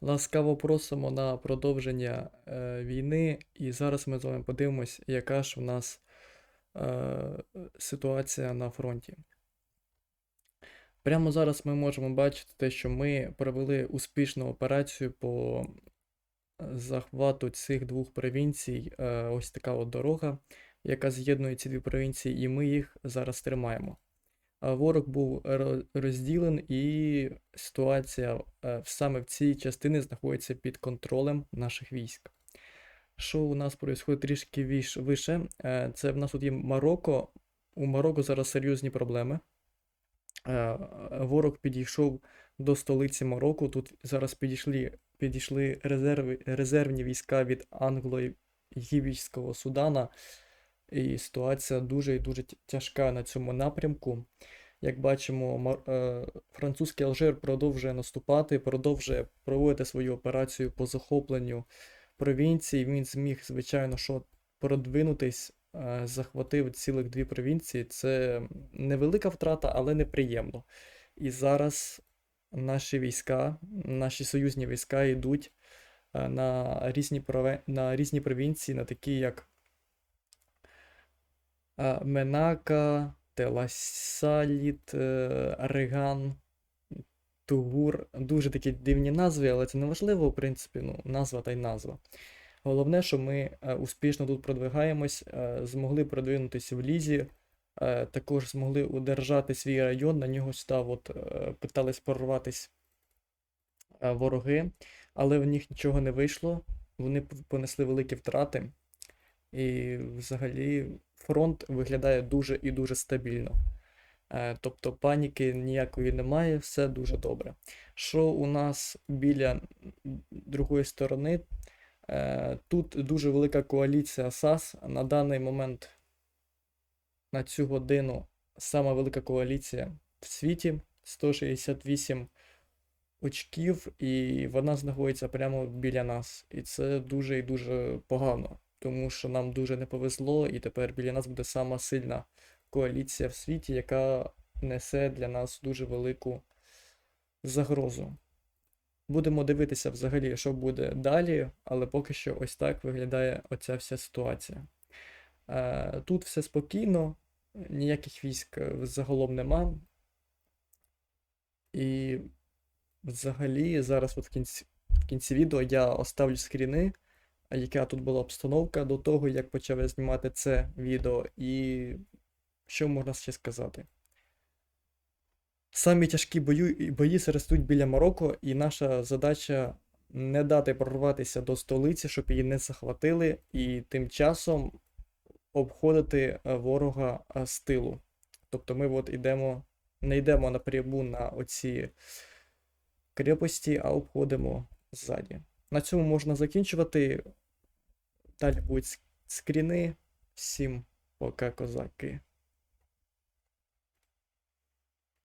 Ласкаво просимо на продовження е, війни, і зараз ми з вами подивимось, яка ж в нас е, ситуація на фронті. Прямо зараз ми можемо бачити те, що ми провели успішну операцію по захвату цих двох провінцій. Е, ось така от дорога, яка з'єднує ці дві провінції, і ми їх зараз тримаємо. Ворог був ро- розділен, і ситуація е, саме в цій частині знаходиться під контролем наших військ. Що у нас відбувається трішки вище? Е, Це в нас тут є Марокко. У Марокко зараз серйозні проблеми. Е, Ворог підійшов до столиці Марокко. Тут зараз підійшли, підійшли резерви, резервні війська від англо-єгипетського Судана. І ситуація дуже і дуже тяжка на цьому напрямку. Як бачимо, е, французький Алжир продовжує наступати, продовжує проводити свою операцію по захопленню провінцій. Він зміг, звичайно, що продвинутись, е, захватив цілих дві провінції. Це невелика втрата, але неприємно. І зараз наші війська, наші союзні війська йдуть е, на різні, на різні провінції, на такі як Менака, Теласаліт, е, Реган, Тугур. Дуже такі дивні назви, але це не важливо, в принципі, ну, назва та й назва. Головне, що ми е, успішно тут продвигаємось, е, змогли продвинутися в лізі, також змогли удержати свій район, на нього став, от, питались прорватися вороги, але в них нічого не вийшло, вони понесли великі втрати. І взагалі фронт виглядає дуже і дуже стабільно. Е, Тобто паніки ніякої немає, все дуже добре. Що у нас біля другої сторони? Е, Тут дуже велика коаліція САС. На даний момент, на цю годину, сама велика коаліція в світі 168 очків, і вона знаходиться прямо біля нас. І це дуже і дуже погано, тому що нам дуже не повезло, і тепер біля нас буде сама сильна коаліція в світі, яка несе для нас дуже велику загрозу. Будемо дивитися взагалі, що буде далі, але поки що ось так виглядає оця вся ситуація. Е, Тут все спокійно, ніяких військ е, загалом нема. І взагалі зараз от в кінці, в кінці відео я оставлю скріни, яка тут була обстановка до того, як почав я знімати це відео, і що можна ще сказати. Самі тяжкі бою, бої зараз біля Марокко, і наша задача не дати прорватися до столиці, щоб її не захватили, і тим часом обходити е, ворога е, з тилу. Тобто ми от йдемо, не йдемо напряму на оці крепості, а обходимо ззаді. На цьому можна закінчувати. Далі будуть скріни. Всім пока, козаки.